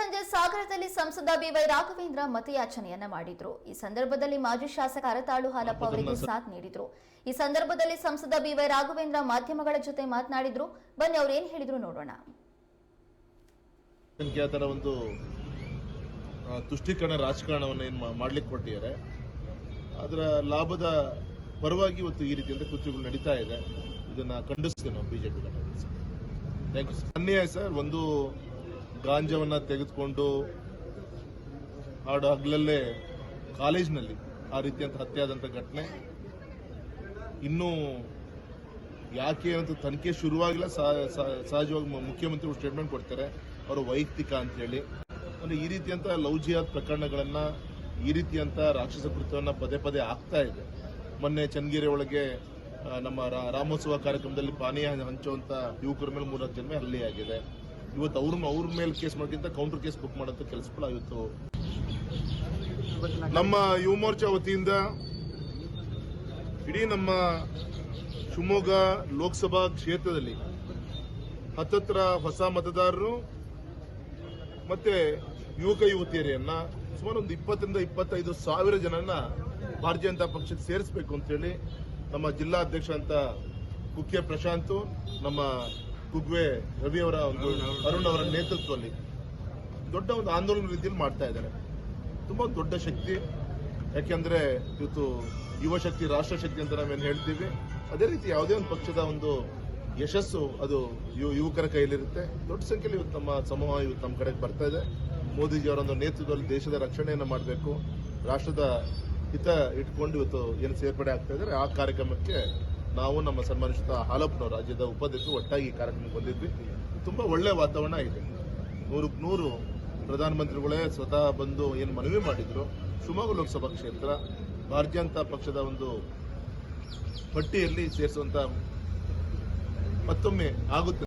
ಸಂಜೆ ಸಾಗರದಲ್ಲಿ ಸಂಸದ ಬಿವೈ ರಾಘವೇಂದ್ರ ಮತಯಾಚನೆಯನ್ನ ಮಾಡಿದ್ರು. ಈ ಸಂದರ್ಭದಲ್ಲಿ ಮಾಜಿ ಶಾಸಕ ಅರತಾಳು ಹಾಲಪ್ಪ ಅವರಿಗೆ ಸಾಥ್ ನೀಡಿದ್ರು. ಈ ಸಂದರ್ಭದಲ್ಲಿ ಸಂಸದ ಬಿವೈ ರಾಘವೇಂದ್ರ ಮಾಧ್ಯಮಗಳ ಜೊತೆ ಮಾತನಾಡಿದ್ರು. ಬನ್ನಿ ಅವ್ರು ಏನ್ ಹೇಳಿದ್ರು ನೋಡೋಣ. ಒಂದು ಆ, ತುಷ್ಟೀಕರಣ ರಾಜಕಾರಣವನ್ನು ಏನು ಮಾಡ್ಲಿಕ್ಕೆ ಕೊಟ್ಟಿದ್ದಾರೆ. ಅದರ ಲಾಭದ ಪರವಾಗಿ ಇವತ್ತು ಈ ರೀತಿಯಿಂದ ಕೃತ್ಯಗಳು ನಡೀತಾ ಇದೆ. ಇದನ್ನ ಖಂಡಿಸ್ತೇವೆ ನಾವು ಬಿಜೆಪಿ ಥ್ಯಾಂಕ್ ಯು ಸರ್ ಅನ್ಯಾಯ ಸರ್ ಒಂದು ಗಾಂಜಾವನ್ನ ತೆಗೆದುಕೊಂಡು ಹಾಡು ಹಗಲಲ್ಲೇ ಕಾಲೇಜ್ನಲ್ಲಿ ಆ ರೀತಿಯಂತ ಹತ್ಯೆಯಾದಂಥ ಘಟನೆ. ಇನ್ನೂ ಯಾಕೆ ಅಂತ ತನಿಖೆ ಶುರುವಾಗಿಲ್ಲ. ಸಹ- ಸಹ- ಸಹಜವಾಗಿ ಮುಖ್ಯಮಂತ್ರಿಗಳು ಮುಖ್ಯಮಂತ್ರಿ ಸ್ಟೇಟ್ಮೆಂಟ್ ಕೊಡ್ತಾರೆ. ಅವರು ವೈಯಕ್ತಿಕ ಅಂತ ಹೇಳಿ. ಅಂದ್ರೆ ಈ ರೀತಿಯಂಥ ಲವ್ ಜಿಹಾದ್ ಪ್ರಕರಣಗಳನ್ನ ಈ ರೀತಿಯಂಥ ರಾಕ್ಷಸ ಕೃತ್ಯವನ್ನು ಪದೇ ಪದೇ ಆಗ್ತಾ ಇದೆ. ಮೊನ್ನೆ ಚನ್ನಗಿರಿ ಒಳಗೆ ನಮ್ಮ ರಾಮೋತ್ಸವ ಕಾರ್ಯಕ್ರಮದಲ್ಲಿ ಪಾನೀಯ ಹಂಚುವಂತ ಯುವಕರ ಮೇಲೆ ಮೂರ್ನಾಲ್ಕು ಜನ್ಮೆ ಆಗಿದೆ ಇವತ್ತು ಅವ್ರ ಅವ್ರ ಮೇಲೆ ಕೇಸ್ ಮಾಡೋಕ್ಕಿಂತ ಕೌಂಟರ್ ಕೇಸ್ ಬುಕ್ ಮಾಡೋಂಥ ಕೆಲಸಗಳು ಇವತ್ತು ನಮ್ಮ ಯುವ ಮೋರ್ಚಾ ವತಿಯಿಂದ ಇಡೀ ನಮ್ಮ ಶಿವಮೊಗ್ಗ ಲೋಕಸಭಾ ಕ್ಷೇತ್ರದಲ್ಲಿ ಹತ್ತತ್ರ ಹೊಸ ಮತದಾರರು ಮತ್ತೆ ಯುವಕ ಯುವತಿಯರನ್ನ ಸುಮಾರು ಒಂದು ಇಪ್ಪತ್ತರಿಂದ ಇಪ್ಪತ್ತೈದು ಸಾವಿರ ಜನರನ್ನ ಭಾರತೀಯ ಜನತಾ ಪಕ್ಷಕ್ಕೆ ಸೇರಿಸಬೇಕು ಅಂತ ಹೇಳಿ ನಮ್ಮ ಜಿಲ್ಲಾ ಅಧ್ಯಕ್ಷ ಅಂತ ಕುಕ್ಕೆ ಪ್ರಶಾಂತ್, ನಮ್ಮ ಕುಗ್ವೆ ರವಿ ಅವರ ಒಂದು ಅರುಣ್ ಅವರ ನೇತೃತ್ವದಲ್ಲಿ ದೊಡ್ಡ ಒಂದು ಆಂದೋಲನ ರೀತಿಯಲ್ಲಿ ಮಾಡ್ತಾ ಇದ್ದಾರೆ. ತುಂಬಾ ದೊಡ್ಡ ಶಕ್ತಿ. ಯಾಕೆಂದ್ರೆ ಇವತ್ತು ಯುವ ಶಕ್ತಿ ರಾಷ್ಟ್ರ ಶಕ್ತಿ ಅಂತ ನಾವೇನು ಹೇಳ್ತೀವಿ ಅದೇ ರೀತಿ ಯಾವುದೇ ಒಂದು ಪಕ್ಷದ ಒಂದು ಯಶಸ್ಸು ಅದು ಯುವಕರ ಕೈಯಲ್ಲಿರುತ್ತೆ. ದೊಡ್ಡ ಸಂಖ್ಯೆಯಲ್ಲಿ ಇವತ್ತು ನಮ್ಮ ಸಮೂಹ ಇವತ್ತು ನಮ್ಮ ಕಡೆಗೆ ಬರ್ತಾ ಇದೆ. ಮೋದಿಜಿಯವರ ಒಂದು ನೇತೃತ್ವದಲ್ಲಿ ದೇಶದ ರಕ್ಷಣೆಯನ್ನು ಮಾಡಬೇಕು. ರಾಷ್ಟ್ರದ ಹಿತ ಇಟ್ಕೊಂಡು ಇವತ್ತು ಏನು ಸೇರ್ಪಡೆ ಆಗ್ತಾ ಇದ್ದಾರೆ ಆ ಕಾರ್ಯಕ್ರಮಕ್ಕೆ ನಾವು ನಮ್ಮ ಸನ್ಮಾನಿಸಿದ ಹಾಲಪ್ಪನವರು ರಾಜ್ಯದ ಉಪಾಧ್ಯಕ್ಷರು ಒಟ್ಟಾಗಿ ಈ ಕಾರ್ಯಕ್ರಮಕ್ಕೆ ಬಂದಿದ್ವಿ. ತುಂಬಾ ಒಳ್ಳೆ ವಾತಾವರಣ ಇದೆ ನೂರಕ್ಕೆ ನೂರು ಪ್ರಧಾನಮಂತ್ರಿಗಳೇ ಸ್ವತಃ ಬಂದು ಏನು ಮನವಿ ಮಾಡಿದ್ರು. ಶಿವಮೊಗ್ಗ ಲೋಕಸಭಾ ಕ್ಷೇತ್ರ ಭಾರತೀಯ ಜನತಾ ಪಕ್ಷದ ಒಂದು ಪಟ್ಟಿಯಲ್ಲಿ ಸೇರಿಸುವಂತ ಮತ್ತೊಮ್ಮೆ ಆಗುತ್ತೆ.